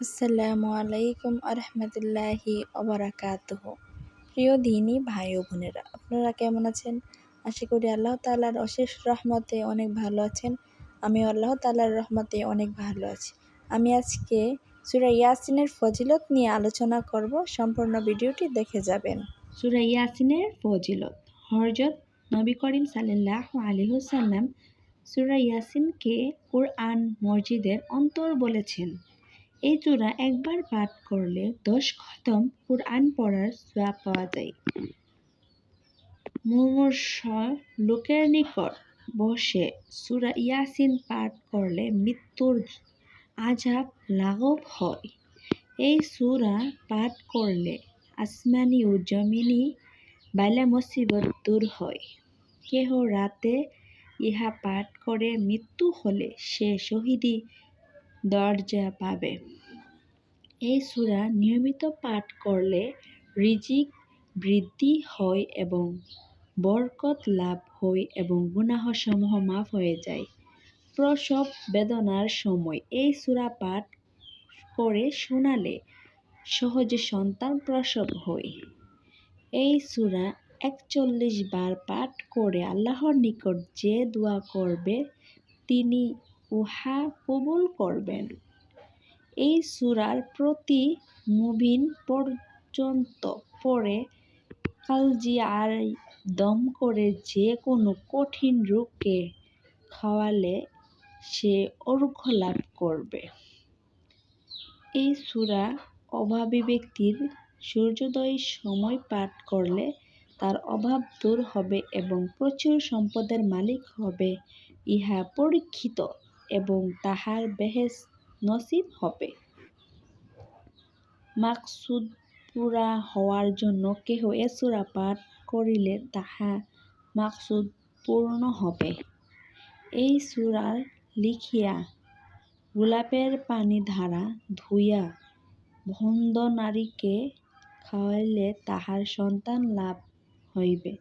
আসসালামু আলাইকুম আরহামতুল্লাহি অবরাকাতুহ প্রিয় দিনী ভাই ও বোনেরা, আপনারা কেমন আছেন? আশা করি আল্লাহ তালার অশেষ রহমতে অনেক ভালো আছেন। আমি আল্লাহ তালার রহমতে অনেক ভালো আছি। আমি আজকে সুরা ইয়াসিনের ফজিলত নিয়ে আলোচনা করব। সম্পূর্ণ ভিডিওটি দেখে যাবেন। সুরা ইয়াসিনের ফজিলত হরজত নবী করিম সাল্লাহ আলিহুসাল্লাম সুরা ইয়াসিনকে কুরআন মসজিদের অন্তর বলেছেন। এই চূড়া একবার পাঠ করলে দশ খতম কুরআন পড়ার সোয়াব পাওয়া যায়। মুমূর্ষ লোকের নিকট বসে সুরা ইয়াসিন পাঠ করলে মৃত্যুর আজাব লাঘব হয়। এই সুরা পাঠ করলে আসমানি ও জমিনি বালা মুসিবত দূর হয়। কেহ রাতে ইহা পাঠ করে মৃত্যু হলে সে শহীদি দরজা পাবে। এই সূরা নিয়মিত পাঠ করলে রিজিক বৃদ্ধি হয় এবং বরকত লাভ হয় এবং গুনাহসমূহ মাফ হয়ে যায়। প্রসব বেদনার সময় এই সূরা পাঠ করে শোনালে সহজে সন্তান প্রসব হয়। এই সূরা একচল্লিশ বার পাঠ করে আল্লাহর নিকট যে দোয়া করবে, তিনি উহা কবুল করবেন। এই সূরার প্রতি মুবিন পর্যন্ত পড়ে কালজি আর দম করে যে কোনো কঠিন রোগকে খাওয়ালে সে অর্ঘ্য লাভ করবে। এই সূরা অভাবী ব্যক্তির সূর্যোদয়ের সময় পাঠ করলে তার অভাব দূর হবে এবং প্রচুর সম্পদের মালিক হবে। ইহা পরীক্ষিত এবং তাহার বেহেস নসিব হবে। মাকসুদ পুরা হওয়ার জন্য কেহ এ সূরা পাঠ করিলে তাহা মাকসুদ পূর্ণ হবে। এই সূরার লিখিয়া গোলাপের পানি ধারা ধুইয়া ভন্দ নারীকে খাওয়াইলে তাহার সন্তান লাভ হইবে।